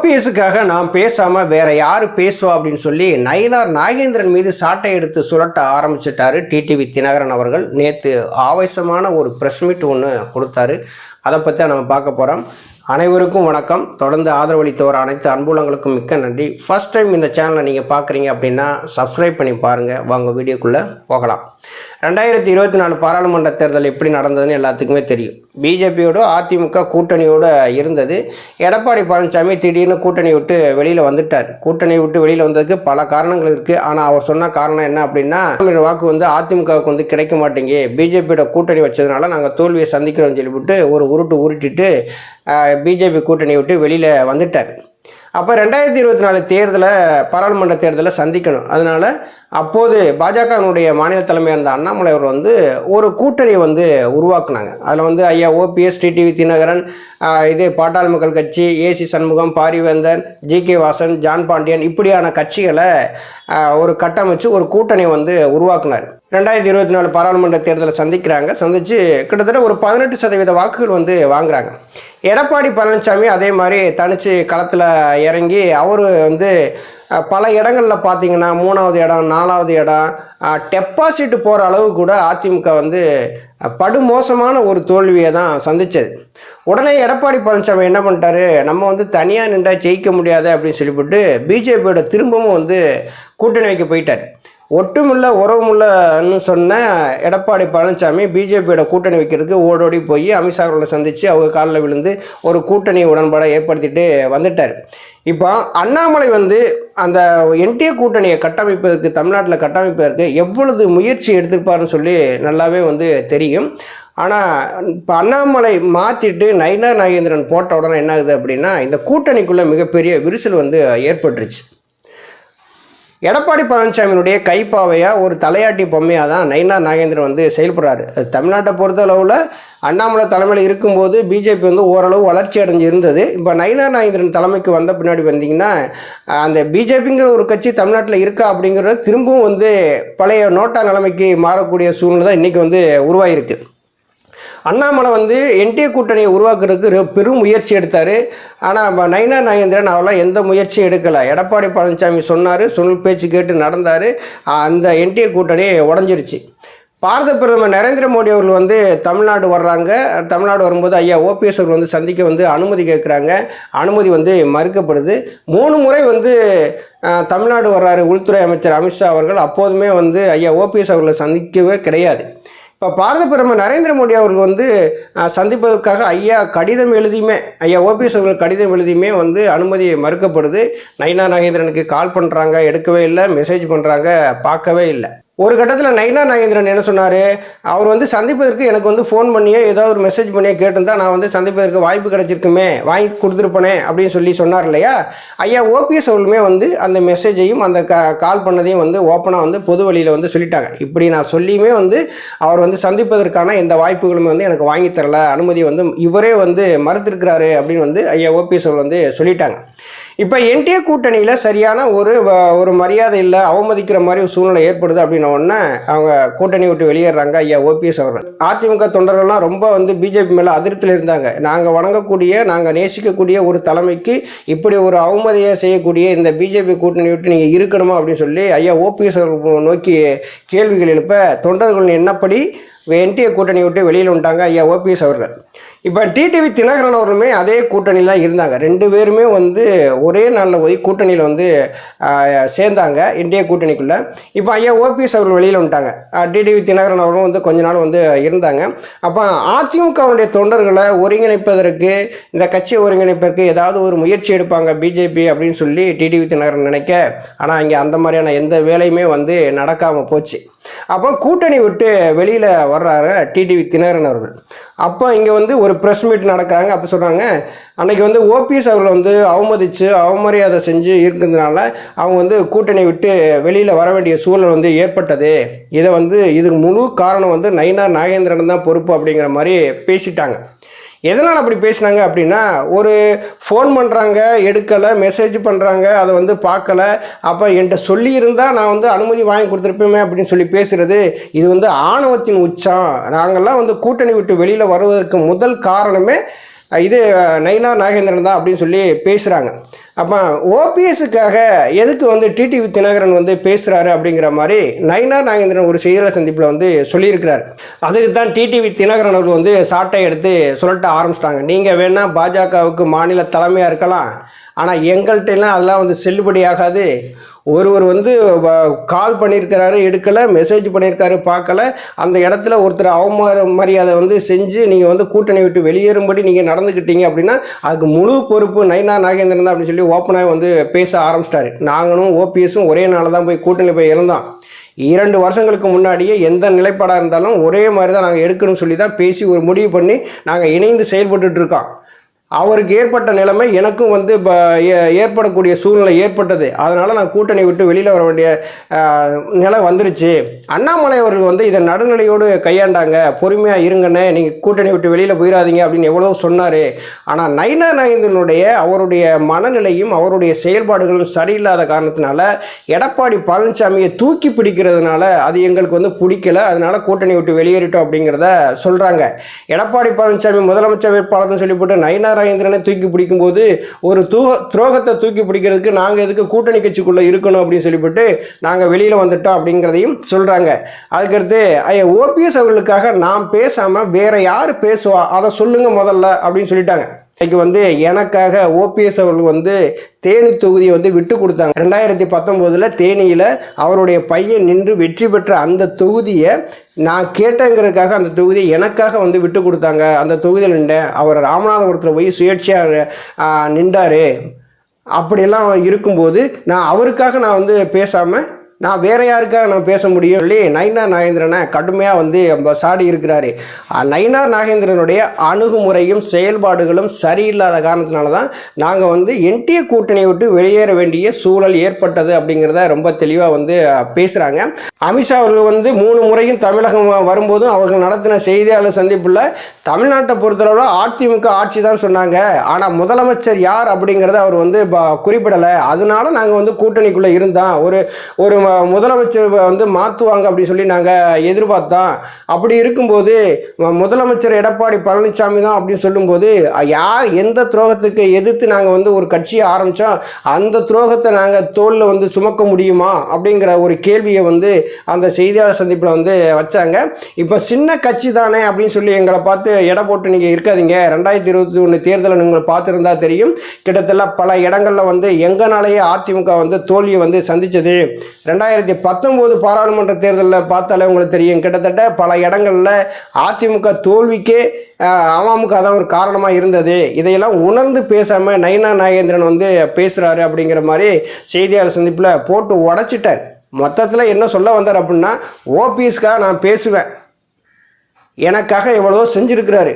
ஓபிஎஸ்க்காக நான் பேசாமல் வேற யார் பேசுவா அப்படின்னு சொல்லி நயினார் நாகேந்திரன் மீது சாட்டை எடுத்து சுழட்ட ஆரம்பிச்சிட்டாரு டிடிவி தினகரன் அவர்கள். நேற்று ஆவேசமான ஒரு ப்ரெஸ் மீட் ஒன்று கொடுத்தாரு. அதை பற்றி நம்ம பார்க்க போகிறோம் அனைவருக்கும் வணக்கம். தொடர்ந்து ஆதரவளித்தவர் அனைத்து அன்புலங்களுக்கும் மிக்க நன்றி. ஃபஸ்ட் டைம் இந்த சேனலை நீங்கள் பார்க்குறீங்க அப்படின்னா சப்ஸ்கிரைப் பண்ணி பாருங்கள் வாங்க வீடியோக்குள்ளே போகலாம். ரெண்டாயிரத்தி இருபத்தி நாலு பாராளுமன்ற தேர்தல் எப்படி நடந்ததுன்னு எல்லாத்துக்குமே தெரியும். பிஜேபியோட அதிமுக கூட்டணியோடு இருந்தது. எடப்பாடி பழனிசாமி திடீர்னு கூட்டணி விட்டு வெளியில் வந்துட்டார். கூட்டணி விட்டு வெளியில் வந்ததுக்கு பல காரணங்கள் இருக்குது ஆனால் அவர் சொன்ன காரணம் என்ன அப்படின்னா வாக்கு வந்து அதிமுகவுக்கு வந்து கிடைக்க மாட்டேங்க பிஜேபியோட கூட்டணி வச்சதுனால நாங்கள் தோல்வியை சந்திக்கிறோம்னு சொல்லிவிட்டு ஒரு உருட்டு உருட்டிட்டு பிஜேபி கூட்டணி விட்டு வெளியில் வந்துட்டார். அப்போ ரெண்டாயிரத்தி இருபத்தி நாலு தேர்தலை பாராளுமன்ற தேர்தலை சந்திக்கணும். அதனால் அப்போது பாஜகவினுடைய மாநில தலைமையாக இருந்த அண்ணாமலை அவர் வந்து ஒரு கூட்டணியை வந்து உருவாக்குனாங்க. அதில் வந்து ஐயா ஓபிஎஸ் டிடிவி தினகரன் இது Pattali Makkal Katchi AC Shanmugam Parivendhar G K Vasan John Pandian இப்படியான கட்சிகளை ஒரு கட்டமைச்சு ஒரு கூட்டணியை வந்து உருவாக்குனார். ரெண்டாயிரத்தி இருபத்தி நாலு பாராளுமன்ற தேர்தலை சந்திக்கிறாங்க. சந்தித்து கிட்டத்தட்ட ஒரு பதினெட்டு சதவீத வாக்குகள் வந்து வாங்குறாங்க. எடப்பாடி பழனிசாமி அதே மாதிரி தனிச்சு களத்தில் இறங்கி அவர் வந்து பல இடங்களில் பார்த்தீங்கன்னா மூணாவது இடம் நாலாவது இடம் டெபாசிட் போகிற அளவு கூட அதிமுக வந்து படுமோசமான ஒரு தோல்வியை தான் சந்தித்தது உடனே எடப்பாடி பழனிசாமி என்ன பண்ணிட்டாரு? நம்ம வந்து தனியாக நின்றா ஜெயிக்க முடியாது அப்படின்னு சொல்லிவிட்டு பிஜேபியோட திரும்பவும் வந்து கூட்டணி வைக்க போயிட்டார். ஒட்டுமில்ல உறவுமில்லன்னு சொன்ன எடப்பாடி பழனிசாமி பிஜேபியோட கூட்டணி வைக்கிறதுக்கு ஓடோடி போய் அமித்ஷா அவர்களை சந்தித்து அவங்க காலில் விழுந்து ஒரு கூட்டணி உடன்பாடை ஏற்படுத்திட்டு வந்துட்டார். இப்போ அண்ணாமலை வந்து அந்த என்டிஏ கூட்டணியை கட்டமைப்பதற்கு தமிழ்நாட்டில் கட்டமைப்பதற்கு எவ்வளவு முயற்சி எடுத்திருப்பாருன்னு சொல்லி நல்லாவே வந்து தெரியும். ஆனால் இப்போ அண்ணாமலை மாற்றிட்டு நயினார் நாகேந்திரன் போட்ட உடனே என்ன ஆகுது அப்படின்னா இந்த கூட்டணிக்குள்ளே மிகப்பெரிய விரிசல் வந்து ஏற்பட்டுருச்சு. எடப்பாடி பழனிசாமியினுடைய கைப்பாவையாக ஒரு தலையாட்டி பொம்மையாக தான் நயினா நாகேந்திரன் வந்து செயல்படுறாரு. அது தமிழ்நாட்டை பொறுத்தளவில் அண்ணாமலை தலைமையில் இருக்கும்போது பிஜேபி வந்து ஓரளவு வளர்ச்சி அடைஞ்சு இருந்தது இப்போ நயினா நாகேந்திரன் தலைமைக்கு வந்த பின்னாடி வந்தீங்கன்னா அந்த பிஜேபிங்கிற ஒரு கட்சி தமிழ்நாட்டில் இருக்கா அப்படிங்கிறத திரும்பவும் வந்து பழைய நோட்டா நிலைமைக்கு மாறக்கூடிய சூழ்நிலை தான் இன்றைக்கி வந்து உருவாகிருக்கு அண்ணாமலை வந்து என்டிஏ கூட்டணியை உருவாக்குறதுக்கு பெரும் முயற்சி எடுத்தார். ஆனால் நயினா நாகேந்திரன் அவெல்லாம் எந்த முயற்சியும் எடுக்கலை. எடப்பாடி பழனிசாமி சொன்னார் சொல் பேச்சு கேட்டு நடந்தார். அந்த என்டிஏ கூட்டணி உடஞ்சிருச்சு. பாரத பிரதமர் நரேந்திர மோடி அவர்கள் வந்து தமிழ்நாடு வர்றாங்க. தமிழ்நாடு வரும்போது ஐயா ஓபிஎஸ் அவர்கள் வந்து சந்திக்க வந்து அனுமதி கேட்குறாங்க. அனுமதி வந்து மறுக்கப்படுது. மூணு முறை வந்து தமிழ்நாடு வர்றாரு உள்துறை அமைச்சர் அமித்ஷா அவர்கள். அப்போதுமே வந்து ஐயா ஓபிஎஸ் அவர்களை சந்திக்கவே கிடையாது. இப்போ பாரத பிரதமர் நரேந்திர மோடி அவர்கள் வந்து சந்திப்பதற்காக ஐயா கடிதம் எழுதியுமே ஐயா ஓபிஎஸ் அவர்கள் கடிதம் எழுதியுமே வந்து அனுமதி மறுக்கப்படுது. நயினா நாகேந்திரனுக்கு கால் பண்ணுறாங்க எடுக்கவே இல்லை மெசேஜ் பண்ணுறாங்க பார்க்கவே இல்லை. ஒரு கட்டத்தில் நைனா நாகேந்திரன் என்ன சொன்னார்? அவர் வந்து சந்திப்பதற்கு எனக்கு வந்து ஃபோன் பண்ணியே ஏதாவது ஒரு மெசேஜ் பண்ணியே கேட்டிருந்தா நான் வந்து சந்திப்பதற்கு வாய்ப்பு கிடைச்சிருக்குமே வாங்கி கொடுத்துருப்பனே அப்படின்னு சொல்லி சொன்னார் இல்லையா? ஐயா ஓபிஎஸ் அவர்களுமே வந்து அந்த மெசேஜையும் அந்த க கால் பண்ணதையும் வந்து ஓப்பனாக வந்து பொது வழியில் வந்து சொல்லிட்டாங்க. இப்படி நான் சொல்லியுமே வந்து அவர் வந்து சந்திப்பதற்கான எந்த வாய்ப்புகளுமே வந்து எனக்கு வாங்கி தரல. அனுமதி வந்து இவரே வந்து மறுத்திருக்கிறாரு அப்படின்னு வந்து ஐயா ஓபிஎஸ் அவர்கள் வந்து சொல்லிட்டாங்க. இப்போ என்டிஏ கூட்டணியில் சரியான ஒரு வ- ஒரு மரியாதை இல்லை அவமதிக்கிற மாதிரி ஒரு சூழ்நிலை ஏற்படுது அப்படின்ன உடனே அவங்க கூட்டணி விட்டு வெளியேறாங்க ஐயா ஓபிஎஸ் அவர்கள். அதிமுக தொண்டர்கள்லாம் ரொம்ப வந்து பிஜேபி மேலே அதிருப்தியில் இருந்தாங்க. நாங்கள் வணங்கக்கூடிய நாங்கள் நேசிக்கக்கூடிய ஒரு தலைமைக்கு இப்படி ஒரு அவமதியை செய்யக்கூடிய இந்த பிஜேபி கூட்டணி விட்டு நீங்கள் இருக்கணுமா அப்படின்னு சொல்லி ஐயா ஓபிஎஸ் அவர்கள் நோக்கி கேள்விகள் எழுப்ப தொண்டர்கள் என்னப்படி என்டிஏ கூட்டணி விட்டு வெளியில் வந்துட்டாங்க ஐயா ஓபிஎஸ் அவர்கள். இப்போ டிடிவி தினகரன் அவர்களுமே அதே கூட்டணியில் தான் இருந்தாங்க. ரெண்டு பேருமே வந்து ஒரே நாளில் போய் கூட்டணியில் வந்து சேர்ந்தாங்க இந்திய கூட்டணிக்குள்ளே. இப்போ ஐயா ஓபிஎஸ் அவர்கள் வெளியில் வந்துட்டாங்க. டிடிவி தினகரன் அவர்களும் வந்து கொஞ்ச நாள் வந்து இருந்தாங்க. அப்போ அதிமுகவுடைய தொண்டர்களை ஒருங்கிணைப்பதற்கு இந்த கட்சியை ஒருங்கிணைப்பதற்கு ஏதாவது ஒரு முயற்சி எடுப்பாங்க பிஜேபி அப்படின்னு சொல்லி டிடிவி தினகரன் நினைக்க. ஆனால் இங்கே அந்த மாதிரியான எந்த வேலையுமே வந்து நடக்காமல் போச்சு. அப்போ கூட்டணி விட்டு வெளியில் வர்றாரு டிடிவி தினகரன் அவர்கள். அப்போ இங்கே வந்து ஒரு ப்ரெஸ் மீட் நடக்கிறாங்க. அப்போ சொல்கிறாங்க அன்னைக்கு வந்து ஓபிஎஸ் அவர்களை வந்து அவமதித்து அவமரியாதை செஞ்சு இருக்கிறதுனால அவங்க வந்து கூட்டணி விட்டு வெளியில் வர வேண்டிய சூழல் வந்து ஏற்பட்டது. இதை வந்து இதுக்கு முழு காரணம் வந்து நயினார் நாகேந்திரன் தான் பொறுப்பு அப்படிங்கிற மாதிரி பேசிட்டாங்க. எதனால் அப்படி பேசினாங்க அப்படின்னா ஒரு ஃபோன் பண்ணுறாங்க எடுக்கலை மெசேஜ் பண்ணுறாங்க அதை வந்து பார்க்கல அப்போ என்கிட்ட சொல்லியிருந்தால் நான் வந்து அனுமதி வாங்கி கொடுத்துருப்பேமே அப்படின்னு சொல்லி பேசுகிறது இது வந்து ஆணவத்தின் உச்சம். நாங்கள்லாம் வந்து கூட்டணி விட்டு வெளியில் வருவதற்கு முதல் காரணமே இது நயினா நாகேந்திரன் தான் அப்படின்னு சொல்லி பேசுகிறாங்க அப்போ ஓபிஎஸ்க்காக எதுக்கு வந்து டிடிவி தினகரன் வந்து பேசுகிறாரு அப்படிங்கிற மாதிரி நயினார் நாகேந்திரன் ஒரு செய்தியாளர் சந்திப்பில் வந்து சொல்லியிருக்கிறார். அதுக்கு தான் டிடிவி தினகரன் அவர்கள் வந்து சாட்டை எடுத்து சொல்லட்ட ஆரம்பிச்சிட்டாங்க. நீங்கள் வேணால் பாஜகவுக்கு மாநில தலைமையாக இருக்கலாம். ஆனால் எங்கள்கிட்டலாம் அதெல்லாம் வந்து செல்லுபடியாகாது ஒருவர் வந்து வ- கால் பண்ணியிருக்கிறாரு எடுக்கலை மெசேஜ் பண்ணியிருக்காரு பார்க்கல. அந்த இடத்துல ஒருத்தர் அவமார மரியாதை வந்து செஞ்சு நீங்கள் வந்து கூட்டணி விட்டு வெளியேறும்படி நீங்கள் நடந்துக்கிட்டீங்க அப்படின்னா அதுக்கு முழு பொறுப்பு நைனா நாகேந்திரன் தான் அப்படின்னு சொல்லி ஓப்பனாக வந்து பேச ஆரம்பிச்சிட்டாரு. நாங்களும் ஓபிஎஸும் ஒரே நாளில் தான் போய் கூட்டணி போய் இறந்தோம் இரண்டு வருஷங்களுக்கு முன்னாடியே எந்த நிலைப்பாடாக இருந்தாலும் ஒரே மாதிரி தான் நாங்கள் எடுக்கணும்னு சொல்லி தான் பேசி ஒரு முடிவு பண்ணி நாங்கள் இணைந்து செயல்பட்டுட்டு இருக்கோம். அவருக்கு ஏற்பட்ட நிலைமை எனக்கும் வந்து இப்போ ஏற்படக்கூடிய சூழ்நிலை ஏற்பட்டது. அதனால் நான் கூட்டணி விட்டு வெளியில் வர வேண்டிய நிலை வந்துருச்சு. அண்ணாமலை அவர்கள் வந்து இதை நடுநிலையோடு கையாண்டாங்க. பொறுமையாக இருங்கண்ணே நீங்கள் கூட்டணி விட்டு வெளியில் போயிடாதீங்க அப்படின்னு எவ்வளோ சொன்னார். ஆனால் நைனா நயந்தனுடைய அவருடைய மனநிலையும் அவருடைய செயல்பாடுகளும் சரியில்லாத காரணத்தினால எடப்பாடி பழனிசாமியை தூக்கி பிடிக்கிறதுனால அது எங்களுக்கு வந்து பிடிக்கல. அதனால் கூட்டணி விட்டு வெளியேறிட்டோம் அப்படிங்கிறத சொல்கிறாங்க எடப்பாடி பழனிசாமி முதலமைச்சர் வேட்பாளர்னு சொல்லிவிட்டு நயினா ராஜேந்திரனை தூக்கி பிடிக்கும்போது ஒரு தூ துரோகத்தை தூக்கி பிடிக்கிறதுக்கு நாங்கள் எதுக்கு கூட்டணி கட்சிக்குள்ளே இருக்கணும் அப்படின்னு சொல்லிவிட்டு நாங்கள் வெளியில் வந்துட்டோம் அப்படிங்கிறதையும் சொல்கிறாங்க அதுக்கடுத்து ஐயா ஓபிஎஸ் அவர்களுக்காக நாம் பேசாமல் வேற யார் பேசுவா? அதை சொல்லுங்க முதல்ல அப்படின்னு சொல்லிட்டாங்க. இன்னைக்கு வந்து எனக்காக ஓபிஎஸ் அவர்கள் வந்து தேனி தொகுதியை வந்து விட்டு கொடுத்தாங்க. ரெண்டாயிரத்தி பத்தொம்போதில் தேனியில் அவருடைய பையன் நின்று வெற்றி பெற்ற அந்த தொகுதியை நான் கேட்டேங்கிறதுக்காக அந்த தொகுதியை எனக்காக வந்து விட்டு கொடுத்தாங்க. அந்த தொகுதியில் நின்றேன் அவர் ராமநாதபுரத்தில் போய் சுயேட்சையாக நின்றார். அப்படியெல்லாம் இருக்கும்போது நான் அவருக்காக நான் வந்து பேசாமல் நான் வேற யாருக்காக நான் பேச முடியும் சொல்லி நயினார் நாகேந்திரனை கடுமையாக வந்து நம்ம சாடி இருக்கிறாரு. நயினார் நாகேந்திரனுடைய அணுகுமுறையும் செயல்பாடுகளும் சரியில்லாத காரணத்தினால தான் நாங்கள் வந்து என்டிஏ கூட்டணியை விட்டு வெளியேற வேண்டிய சூழல் ஏற்பட்டது அப்படிங்கிறத ரொம்ப தெளிவாக வந்து பேசுகிறாங்க அமித்ஷா அவர்கள் வந்து மூணு முறையும் தமிழகம் வரும்போதும் அவர்கள் நடத்தின செய்தியாளர் சந்திப்பில் தமிழ்நாட்டை பொறுத்தளவில் அதிமுக ஆட்சி தான் சொன்னாங்க. ஆனால் முதலமைச்சர் யார் அப்படிங்கிறத அவர் வந்து குறிப்பிடலை. அதனால நாங்கள் வந்து கூட்டணிக்குள்ளே இருந்தோம். ஒரு ஒரு முதலமைச்சர் வந்து மாற்றுவாங்க அப்படின்னு சொல்லி நாங்கள் எதிர்பார்த்தோம். அப்படி இருக்கும்போது முதலமைச்சர் எடப்பாடி பழனிசாமி தான் அப்படின்னு சொல்லும்போது யார் எந்த துரோகத்துக்கு எதிர்த்து நாங்கள் வந்து ஒரு கட்சியை ஆரம்பித்தோம் அந்த துரோகத்தை நாங்கள் தோளில் வந்து சுமக்க முடியுமா அப்படிங்கிற ஒரு கேள்வியை வந்து அந்த செய்தியாளர் சந்திப்பில் வந்து வச்சாங்க. இப்போ சின்ன கட்சி தானே அப்படின்னு சொல்லி எங்களை பார்த்து எடை போட்டு நீங்கள் இருக்காதீங்க. ரெண்டாயிரத்தி இருபத்தி ஒன்று தேர்தலை நீங்கள் பார்த்துருந்தா தெரியும். கிட்டத்தட்ட பல இடங்களில் வந்து எங்கனாலேயே அதிமுக வந்து தோல்வியை வந்து சந்தித்தது ரெண்டாயிரத்தி ரெண்டாயிரத்தி பத்தொம்போது பாராளுமன்ற தேர்தலில் பார்த்தாலே உங்களுக்கு தெரியும். கிட்டத்தட்ட பல இடங்களில் அதிமுக தோல்விக்கே அமமுக தான் ஒரு காரணமாக இருந்தது. இதையெல்லாம் உணர்ந்து பேசாமல் நயனா நாகேந்திரன் வந்து பேசுகிறாரு அப்படிங்கிற மாதிரி செய்தியாளர் சந்திப்பில் போட்டு உடச்சிட்டார். மொத்தத்தில் என்ன சொல்ல வந்தார் அப்படின்னா ஓபிஎஸ்க்காக நான் பேசுவேன். எனக்காக எவ்வளவோ செஞ்சுருக்கிறாரு.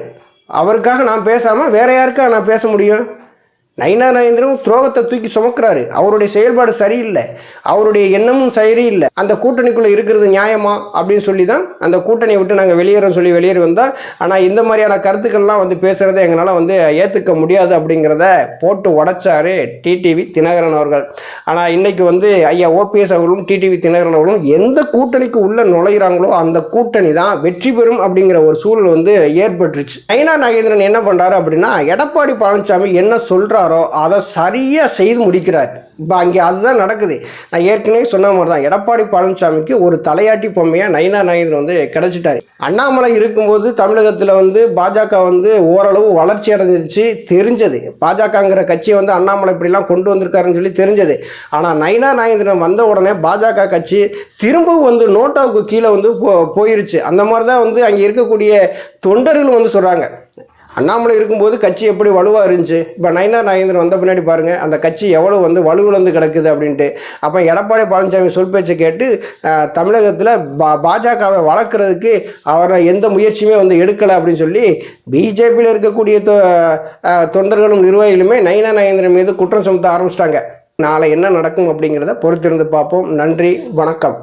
அவருக்காக நான் பேசாமல் வேற யாருக்காக நான் பேச முடியும்? நயினா நயந்திரம் துரோகத்தை தூக்கி சுமக்கிறாரு. அவருடைய செயல்பாடு சரியில்லை. அவருடைய எண்ணமும் சரியில்லை. அந்த கூட்டணிக்குள்ளே இருக்கிறது நியாயமா? அப்படின்னு சொல்லி தான் அந்த கூட்டணியை விட்டு நாங்கள் வெளியேறோம் சொல்லி வெளியேறி வந்தோம் ஆனால் இந்த மாதிரியான கருத்துக்கள்லாம் வந்து பேசுகிறத எங்களால் வந்து ஏற்றுக்க முடியாது அப்படிங்கிறத போட்டு உடைச்சாரு டிடிவி தினகரன் அவர்கள். ஆனால் இன்றைக்கி வந்து ஐயா ஓபிஎஸ் அவர்களும் டிடிவி தினகரன் அவர்களும் எந்த கூட்டணிக்கு உள்ளே நுழைகிறாங்களோ அந்த கூட்டணி தான் வெற்றி பெறும் அப்படிங்கிற ஒரு சூழல் வந்து ஏற்பட்டுருச்சு. நயினா நாகேந்திரன் என்ன பண்ணுறாரு அப்படின்னா எடப்பாடி பழனிசாமி என்ன சொல்கிறார் அதை சரியாக செய்து முடிக்கிறார். இப்போ அங்கே அதுதான் நடக்குது. நான் ஏற்கனவே சொன்ன மாதிரி தான் எடப்பாடி பழனிசாமிக்கு ஒரு தலையாட்டி பொம்மையாக நயினா நாகேந்திரன் வந்து கிடச்சிட்டாரு. அண்ணாமலை இருக்கும்போது தமிழகத்தில் வந்து பாஜக வந்து ஓரளவு வளர்ச்சி அடைஞ்சிருச்சு தெரிஞ்சது. பாஜகங்கிற கட்சியை வந்து அண்ணாமலை இப்படிலாம் கொண்டு வந்திருக்காருன்னு சொல்லி தெரிஞ்சது. ஆனால் நயினா நாயந்திரன் வந்த உடனே பாஜக கட்சி திரும்பவும் வந்து நோட்டாவுக்கு கீழே வந்து போ போயிருச்சு. அந்த மாதிரி தான் வந்து அங்கே இருக்கக்கூடிய தொண்டர்களும் வந்து சொல்கிறாங்க அண்ணாமலை இருக்கும்போது கட்சி எப்படி வலுவாக இருந்துச்சு? இப்போ நயனார் நாகேந்திரன் வந்த பின்னாடி பாருங்கள் அந்த கட்சி எவ்வளோ வந்து வலுவிழந்து கிடக்குது அப்படின்ட்டு. அப்போ எடப்பாடி பழனிசாமி சொல் பேச்சை கேட்டு தமிழகத்தில் பா பாஜகவை வளர்க்குறதுக்கு அவரை எந்த முயற்சியுமே வந்து எடுக்கலை அப்படின்னு சொல்லி பிஜேபியில் இருக்கக்கூடிய தொ தொண்டர்களும் நிர்வாகிகளுமே நயனா நாகேந்திரன் மீது குற்றம் சுமத்த ஆரம்பிச்சிட்டாங்க. நாளை என்ன நடக்கும் அப்படிங்கிறத பொறுத்திருந்து பார்ப்போம். நன்றி வணக்கம்.